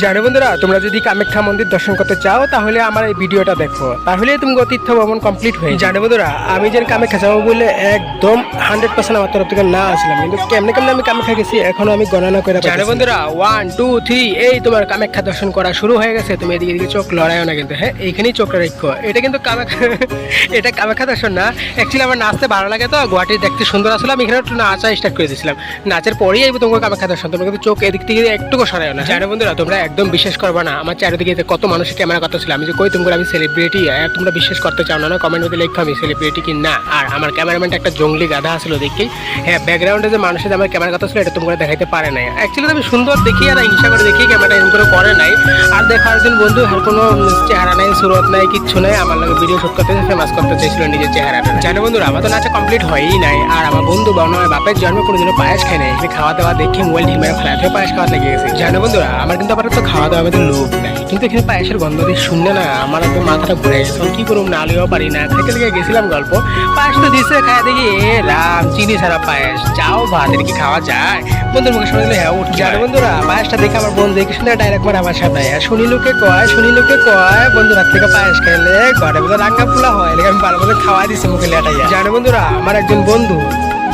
জানো বন্ধুরা তোমরা যদি কামাখ্যা মন্দির দর্শন করতে চাও তাহলে আমার এই ভিডিওটা দেখো। তাহলে তুমি তীর্থ ভ্রমণ কমপ্লিট হয়ে জানো বন্ধুরা আমি যে কামাখ্যা যাব বলে একদম হান্ড্রেড পার্সেন্ট আমার তরফ থেকে না আসলাম। কিন্তু কেমনে কেমনে আমি কামাখ্যা গেছি এখনও আমি গণনা করে জানো বন্ধুরা ওয়ান টু থ্রি এই তোমার কামাখ্যা দর্শন করা শুরু হয়ে গেছে। তুমি এদিকে এদিকে চোখ লড়াইও না কিন্তু হ্যাঁ? এইখানেই চোখটা রেখো এটা কিন্তু কামাখ্যা এটা কামাখ্যা দর্শন না। অ্যাকচুয়ালি আমার নাচতে ভালো লাগে তো গুয়াহাটি দেখতে সুন্দর আসলে আমি এখানে একটু নাচা স্টার্ট করে দিয়েছিলাম। নাচের পরেই আইবো তোমাকে কামাখ্যা দর্শন তোমরা কিন্তু চোখ এদিক থেকে একটুকু সরাইও না জানো বন্ধুরা তোমরা একদম বিশ্বাস করবে না। আমার চারিদিকে যে কত মানুষের ক্যামেরা কথা ছিল। আমি যে কই, তোমরা আমি সেলিব্রিটি আর তোমরা বিশ্বাস করতে চাও না না? কমেন্ট মধ্যে লেখো আমি সেলিব্রিটি কি না। আর আমার ক্যামেরাম্যানটা একটা জঙ্গলি গাধা আসলো দেখি। হ্যাঁ ব্যাকগ্রাউন্ডে যে মানুষের আমার ক্যামেরা কথা ছিল, এটা তোমরা দেখাইতে পারে নাই। অ্যাকচুয়ালি আমি সুন্দর দেখি আর হিংসা করে দেখি ক্যামেরা এরকম করে করে নাই। আর দেখো একজন বন্ধু, আর কোনো চেহারা নাই, সুরত নাই, কিচ্ছু নাই। আমার লাগে ভিডিও শুট করতে ফেমাস করতে চাইছিল নিজের চেহারাটা। জানো বন্ধুরা, আমার তো নাচা কমপ্লিট হয়ই নাই। আর আমার বন্ধু বা আমার বাপের জন্মে কোনোদিনও পায়েস খাই নাই। খাওয়া দাওয়া দেখে মোবাইল ঢিল মেরে ফেলা পায়েস খাওয়া লেগে গেছে। জানো বন্ধুরা, আমার কিন্তু আবার তো খাওয়া দাওয়া আমাদের লোভ নাই। কিন্তু এখানে পায়েসের গন্ধ দিয়ে শুনলে না, আমার একদম মাথাটা ঘুরে গেছে। কি করুম, না আলিও পারি না। থেকে থেকে গেছিলাম গল্প। পায়েস তো দিছে, খায় দেখি, এ রাম, চিনি ছাড়া পায়েস। যাও ভাত এটা কি খাওয়া যায়? বন্ধুর মুখে শুনে দিলে হ্যাঁ উঠ জানো বন্ধুরা। পায়েসটা দেখে আমার বন্ধু দেখে শুনে ডাইরেক্ট মার আমার সাথে আর শুনি লোকে কয়, শুনি লোকে কয় বন্ধু রাত থেকে পায়েস খাইলে ঘরে বোধ রাঙ্গা ফুলা হয়। আমি মতো খাওয়াই দিছি মুখে লেটাইয়া। জানো বন্ধুরা, আমার একজন বন্ধু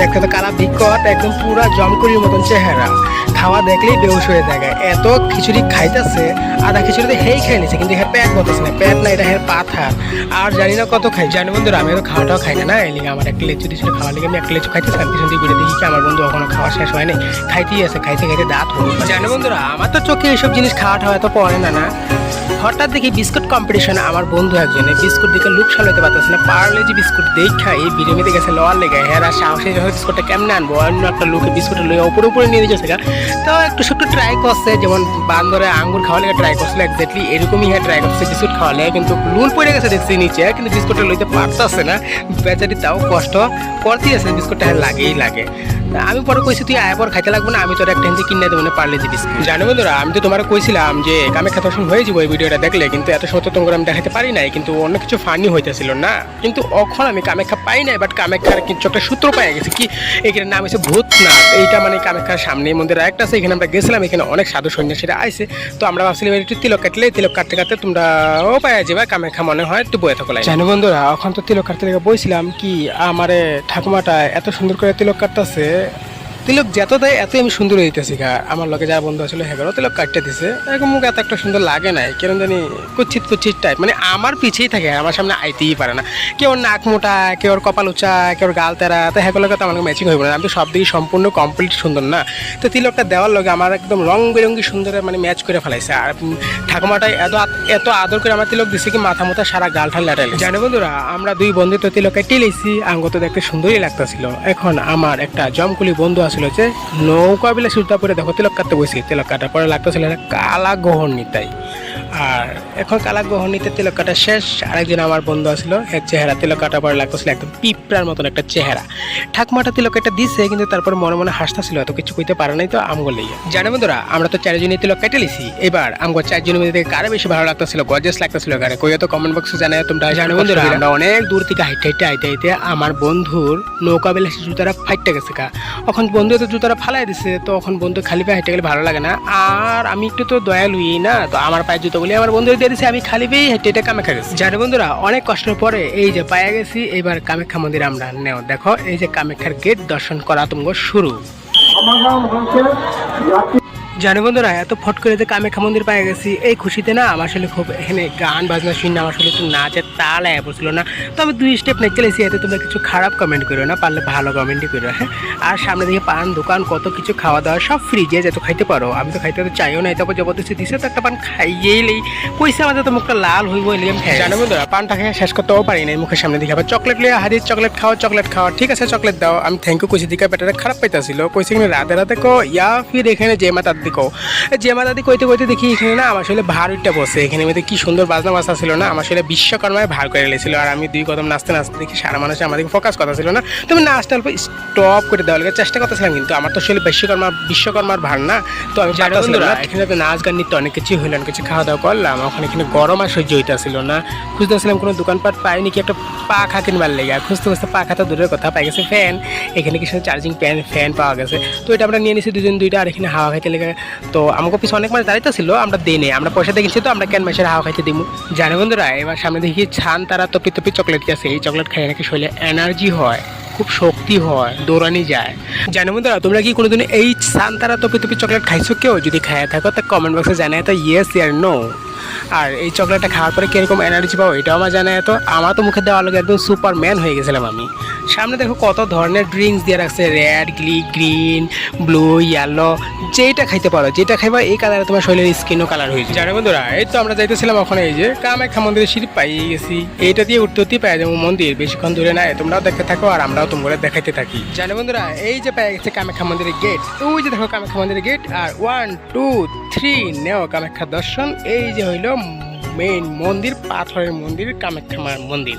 দেখতে তো কালা বিকট, একদম পুরা জমকুরির মতন চেহারা। খাওয়া দেখলেই বেউস হয়ে যায় এত খিচুড়ি খাইতেছে আধা খিচুড়িতে হেই খাই নিছে, কিন্তু হ্যাঁ পেট বলতেছে না, পেট না, এটা হ্যাঁ পাথা আর জানি না কত খাই। জানি বন্ধুরা আমি তো খাওয়াটাও খাই না না? এলিগে আমার একটা লেচু দিয়েছিল খাওয়া লেগে আমি একটা লেচু খাইতেছিলাম, পিছন দিয়ে ঘুরে দেখি আমার বন্ধু এখনও খাওয়া শেষ হয়নি। খাইতেই আছে, খাইতে খাইতে দাঁত হলো জানো বন্ধুরা, আমার তো চোখে এইসব জিনিস খাওয়া টাওয়া তো পড়ে না না? হঠাৎ দেখি বিস্কুট কম্পিটিশনে আমার বন্ধু একজনে বিস্কুট দেখে লুক সালাইতে পারতেছে না, পারলে যে বিস্কুট দেখা, এই বিরিমিতে গেছে লওয়ার লেগে হেরা সাহসে যখন বিস্কুটটা কেমনে আনব? অন্য একটা লুকে বিস্কুট লয়ে উপরে উপরে নিয়ে দিয়েছে তো একটু একটু ট্রাই করছে, যেমন বান্দরে আঙ্গুর খাওয়া লেগে ট্রাই করছিল এক্স্যাক্টলি এরকমই হ্যাঁ ট্রাই করছে বিস্কুট খাওয়ালে কিন্তু লুন পড়ে গেছে দেখছি নিচে, কিন্তু বিস্কুটটা লইতে পারতেছে না। বেচারি তাও কষ্ট করতেই আছে, বিস্কুটটা হ্যাঁ লাগেই লাগে। আমি পরে কইছি, তুই আয়, পর খাইতে লাগবো না, আমি তোর একটা হিন্দি কিনে দেবো, না পারলে বিস্কুট জানো বন্ধুরা, আমি তো তোমার কইছিলাম যে কামে খাতা হয়ে যাব এই ভিডিওটা দেখলে, কিন্তু এত সময় তো আমি দেখাতে পারি নাই, কিন্তু অনেক কিছু ফানি হইতেছিল না। কিন্তু অখন আমি কামেখ্যা পাই নাই বাট কামেখ্যার কিছু একটা সূত্র পাই গেছি কি এখানে নাম হচ্ছে ভূতনাথ। এইটা মানে কামেখ্যার সামনে মন্দির একটা আছে, এখানে আমরা গেছিলাম, এখানে অনেক সাধু সন্ন্যাসীরা আইছে। তো আমরা ভাবছিলাম একটু তিলক কাটলে তিলক কাটতে কাটতে তোমরা ও পাই যাবে কামেখ্যা মনে হয় একটু বয়ে থাকো জানো বন্ধুরা এখন তো তিলক কাটতে বইছিলাম কি, আমারে ঠাকুমাটা এত সুন্দর করে তিলক কাটতেছে que তিলক যত দেয় এত আমি সুন্দর হইতেছি গা। আমার লগে যা বন্ধু আসলে হেগারও তিলক কাটতে দিছে। এরকম মুখ এত একটা সুন্দর লাগে নাই। কেন জানি কুচ্ছিত কুচ্ছিত টাইপ মানে আমার পিছিয়েই থাকে আমার সামনে আইতেই পারে না। কেউ নাক মোটা কেউ কপাল উঁচা কেউ গাল তেরা তো হেগুলোকে তো আমার ম্যাচিং হইব না। আমি তো সব দিকে সম্পূর্ণ কমপ্লিট সুন্দর না। তো তিলকটা দেওয়ার লগে আমার একদম রং বেরঙ্গি সুন্দর মানে ম্যাচ করে ফেলাইছে। আর উম, ঠাকুমাটাই এত এত আদর করে আমার তিলক দিছে কি মাথা মাথা সারা গাল ঠাল লাটাইল জানো বন্ধুরা আমরা দুই বন্ধু তো তিলক কেটে লেছি আঙ্গ তো দেখতে সুন্দরই লাগতেছিল। এখন আমার একটা জমকুলি বন্ধু আসলো যে নৌকা বিলে সুতা পরে দেখো, তিলক কাটতে বসি পরে লাগতেছিল কালা গহর নিতাই। আর এখন কালা গহর নিতে তিলক কাটা শেষ আরেকজন আমার বন্ধু আসলো এর চেহারা তিলক কাটার পরে লাগতেছিল একদম পিঁপড়ার মতন একটা চেহারা। ঠাকমাটা তিলক একটা দিছে কিন্তু তারপর মনে মনে হাসতেছিল এত কিছু কইতে পারে নাই তো আমগো লইয়া জানো বন্ধুরা আমরা তো চারজনই তিলক কেটে লিছি। এবার আমগো চারজনের মধ্যে থেকে কারে বেশি ভালো লাগতেছিল গজেস লাগতেছিল কারে কইয়া তো কমেন্ট বক্সে জানাই তোমরা। জানো বন্ধুরা আমরা অনেক দূর থেকে হাইটে হাইটে আইতে আইতে আমার বন্ধুর নৌকা বিলাসী জুতারা ফাইটটা গেছে কা এখন বন্ধু তো জুতারা ফালাই দিছে তো এখন বন্ধু খালি পায়ে হেঁটে গেলে ভালো লাগে না। আর আমি একটু তো দয়ালুই না তো আমার পায়ে জুতো বলে আমার বন্ধুরা দিয়ে দিছে, আমি খালি পেয়ে হেঁটে হেঁটে কামেখা গেছি। যার বন্ধুরা, অনেক কষ্টের পরে এই যে পায়ে গেছি, এবার কামাখ্যা মন্দির আমরা নেও। দেখো, এই যে কামাখ্যার গেট দর্শন করা তোমার শুরু। আমার নাম হচ্ছে জানো বন্ধুরা এত ফট করে যে কামেখ্যা মন্দির পেয়ে গেছি এই খুশিতে না আমার আসলে খুব এখানে গান বাজনা শুনে আমার আসলে একটু নাচের তাল আয়া পড়ছিল না। তো আমি দুই স্টেপ নেচে গেছি এতে তোমরা কিছু খারাপ কমেন্ট করো না পারলে ভালো কমেন্টই করো হ্যাঁ? আর সামনে দিকে পান দোকান কত কিছু খাওয়া দাওয়া সব ফ্রি যে যত খাইতে পারো। আমি তো খাইতে তো চাইও না তারপর জবরদস্তি দিছে তো একটা পান খাইয়েই লেই। কইছে আমাদের তো মুখটা লাল হইব এলে আমি জানো বন্ধুরা পানটা খেয়ে শেষ করতেও পারি না মুখের সামনে দিকে আবার চকলেট লিয়ে হারিয়ে চকলেট খাওয়া চকলেট খাওয়া ঠিক আছে চকলেট দাও। আমি থ্যাংক ইউ কইছি দিকে পেটারে খারাপ পাইতাছিল। কইছে কিনা রাতে রাতে কো ইয়া ফির এখানে যে মাতার দিকো যে কইতে কইতে দেখি এখানে না আমার আসলে ভার উঠটা বসে। এখানে মধ্যে কি সুন্দর বাজনা বাজনা ছিল না? আমার আসলে বিশ্বকর্মায় ভার করে লেছিল আর আমি দুই কদম নাচতে নাচতে দেখি সারা মানুষ আমাদেরকে ফোকাস কথা ছিল না। তুমি নাচটা অল্প স্টপ করে দেওয়ার লাগে চেষ্টা করতেছিলাম কিন্তু আমার তো আসলে বিশ্বকর্মা বিশ্বকর্মার ভার না। তো আমি এখানে তো নাচ গান নিতে অনেক কিছু হইল অনেক কিছু খাওয়া দাওয়া করলাম। ওখানে এখানে গরম আর সহ্য হইতেছিল না। খুঁজতেছিলাম কোনো দোকানপাট পাইনি কি একটা পাখা কিনবার লেগে। আর খুঁজতে খুঁজতে পাখা তো দূরের কথা পাই গেছে ফ্যান এখানে কিছু চার্জিং প্যান ফ্যান পাওয়া গেছে। তো এটা আমরা নিয়ে নিছি দুজন দুইটা আর এখানে হাওয়া খাইতে লেগে তো আমাকে পিছনে অনেক মানুষ দাঁড়িয়ে ছিল আমরা দিই নেই, আমরা পয়সা দেখেছি তো, আমরা ক্যান মাসের হাওয়া খাইতে দিব জানো বন্ধুরা, এবার সামনে দেখি ছান তারা তপি তপি চকলেট আছে এই চকলেট খাই নাকি শরীরে এনার্জি হয়, খুব শক্তি হয়, দৌড়ানি যায়। জানো বন্ধুরা, তোমরা কি কোনোদিন এই ছান তারা তপি তপি চকলেট খাইছো কেউ? যদি খাইয়া থাকো, তা কমেন্ট বক্সে জানায় তো ইয়েস ইয়ার নো আর এই চকলেটটা খাওয়ার পরে কীরকম এনার্জি পাবো, এটাও আমার জানা তো আমার তো মুখে দেওয়া লোক একদম সুপার ম্যান হয়ে গেছিলাম আমি। সামনে দেখো কত ধরনের ড্রিঙ্কস দিয়ে রাখছে রেড গ্লি গ্রিন ব্লু ইয়েলো যেটা খাইতে পারো যেটা খাইবা এই কালারে তোমার শরীরের স্কিনও কালার হয়েছে জানো বন্ধুরা, এই তো আমরা যাইতেছিলাম ওখানে, এই যে কামাখ্যা মন্দিরের সিঁড়ি পাইয়ে গেছি। এইটা দিয়ে উঠতে উঠতেই পাই যাব মন্দির, বেশিক্ষণ দূরে নাই তোমরাও দেখতে থাকো আর আমরাও তোমরা দেখাইতে থাকি। জানো বন্ধুরা, এই যে পেয়ে গেছে কামাখ্যা মন্দিরের গেট ওই যে দেখো কামাখ্যা মন্দিরের গেট আর ওয়ান টু থ্রি নেও কামাখ্যা দর্শন। এই যে হইল মেইন মন্দির, পাথরের মন্দির, কামাখ্যা মন্দির।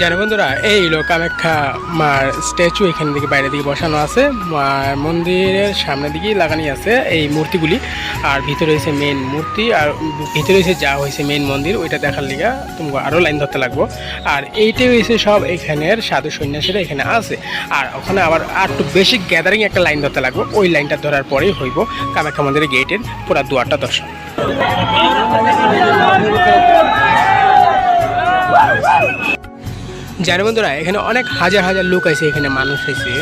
জানো বন্ধুরা, এই হলো কামাখ্যা মার স্ট্যাচু এখান থেকে বাইরে দিকে বসানো আছে। মার মন্দিরের সামনের দিকেই লাগানি আছে এই মূর্তিগুলি। আর ভিতরে হয়েছে মেন মূর্তি, আর ভিতরে হয়েছে যা হয়েছে মেন মন্দির, ওইটা দেখার লিগা তোমাকে আরও লাইন ধরতে লাগবো। আর এইটাই হয়েছে সব এখানের সাধু সন্ন্যাসীরা এখানে আছে। আর ওখানে আবার আর একটু বেশি গ্যাদারিং একটা লাইন ধরতে লাগবো, ওই লাইনটা ধরার পরেই হইব কামাখ্যা মন্দিরের গেটের পুরা দুয়ারটা দর্শন। জানো বন্ধুরা, এখানে অনেক হাজার হাজার লোক আছে, এখানে মানুষ আছে।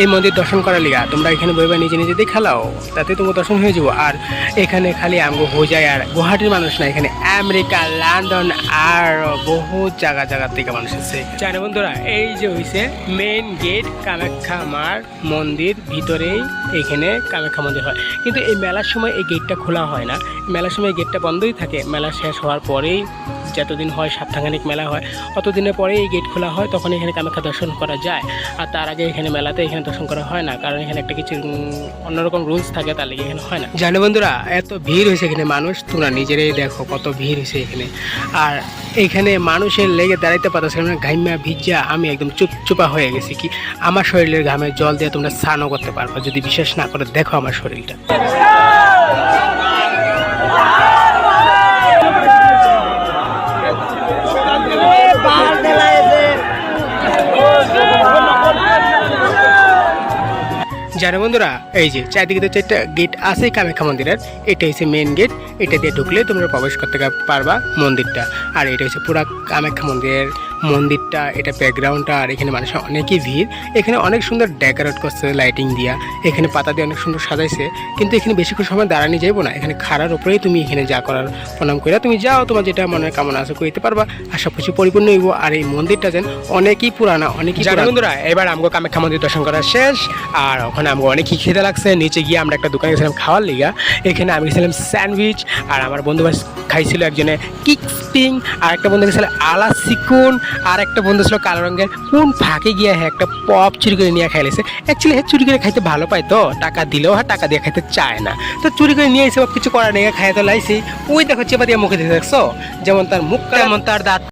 এই মন্দির দর্শন করার লিগা তোমরা এখানে বইবা নিজে নিজে দেখালাও তাতে তোমার দর্শন হয়ে যাব। আর এখানে খালি আমগো হয়ে যায় আর গুয়াহাটির মানুষ না, এখানে আমেরিকা, লন্ডন আর বহু জায়গা জায়গা থেকে মানুষ আছে। জানো বন্ধুরা, এই যে হয়েছে মেন গেট কামাখ্যা মার মন্দির, ভিতরেই এখানে কামাখ্যা মন্দির হয়। কিন্তু এই মেলার সময় এই গেটটা খোলা হয় না। মেলার সময় গেটটা বন্ধই থাকে। মেলা শেষ হওয়ার পরেই যতদিন হয় সপ্তাহখানিক মেলা হয়, অতদিনের পরে এই গেট খোলা হয়, তখন এখানে কামাখ্যা দর্শন করা যায়। আর তার আগে এখানে মেলাতে এখানে দর্শন করা হয় না, কারণ এখানে একটা কিছু অন্যরকম রুলস থাকে, তার লেগে এখানে হয় না। জানো বন্ধুরা, এত ভিড় হয়েছে এখানে, মানুষ, তোমরা নিজেরাই দেখো কত ভিড় হয়েছে এখানে। আর এখানে মানুষের লেগে দাঁড়াইতে পারতেছে না ঘাইমা ভিজা, আমি একদম চুপচুপা হয়ে গেছি কি? আমার শরীরের ঘামে জল দিয়ে তোমরা স্নানও করতে পারবে, যদি বিশ্বাস না করে দেখো আমার শরীরটা। জানো বন্ধুরা, এই যে চারিদিকে তো চারটা গেট আছে কামাখ্যা মন্দিরের। এটা হচ্ছে মেন গেট এটা দিয়ে ঢুকলে তোমরা প্রবেশ করতে পারবা মন্দিরটা। আর এটা হচ্ছে পুরা কামাখ্যা মন্দিরের মন্দিরটা এটা ব্যাকগ্রাউন্ডটা আর এখানে মানুষের অনেকই ভিড়। এখানে অনেক সুন্দর ডেকোরেট করছে লাইটিং দিয়া। এখানে পাতা দিয়ে অনেক সুন্দর সাজাইছে। কিন্তু এখানে বেশিক্ষণ সময় দাঁড়ানি যাইবো না। এখানে খাড়ার উপরেই তুমি এখানে যা করার প্রণাম করে তুমি যাও। তোমার যেটা মনের কামনা আছে কইতে পারবা। আর সব কিছু পরিপূর্ণ হইব। আর এই মন্দিরটা যেন অনেকই পুরানা অনেকই বন্ধুরা এবার আমগো কামাখ্যা মন্দির দর্শন করা শেষ। আর ওখানে আমগো অনেকই খেতে লাগছে। নিচে গিয়ে আমরা একটা দোকানে গেছিলাম খাওয়ার লিগা। এখানে আমি গেছিলাম স্যান্ডউইচ। আর আমার বন্ধু খাইছিল একজনে কিক স্পিং আর একটা বন্ধু গেছিল আলা সিকুন আর একটা বন্ধু ছিল কালো রঙের। কোন ফাঁকে গিয়ে হ্যাঁ একটা পপ চুরি করে নিয়ে খাইলেছে অ্যাকচুয়ালি হ্যাঁ চুরি করে খাইতে ভালো পায় তো টাকা দিলেও হ্যাঁ টাকা দিয়ে খাইতে চায় না। তো চুরি করে নিয়ে এসে কিছু করার নেই খাইতে লাইছি। ওই দেখো চেপা দিয়ে মুখে দিয়ে দেখছ? যেমন তার মুখ তেমন তার দাঁত।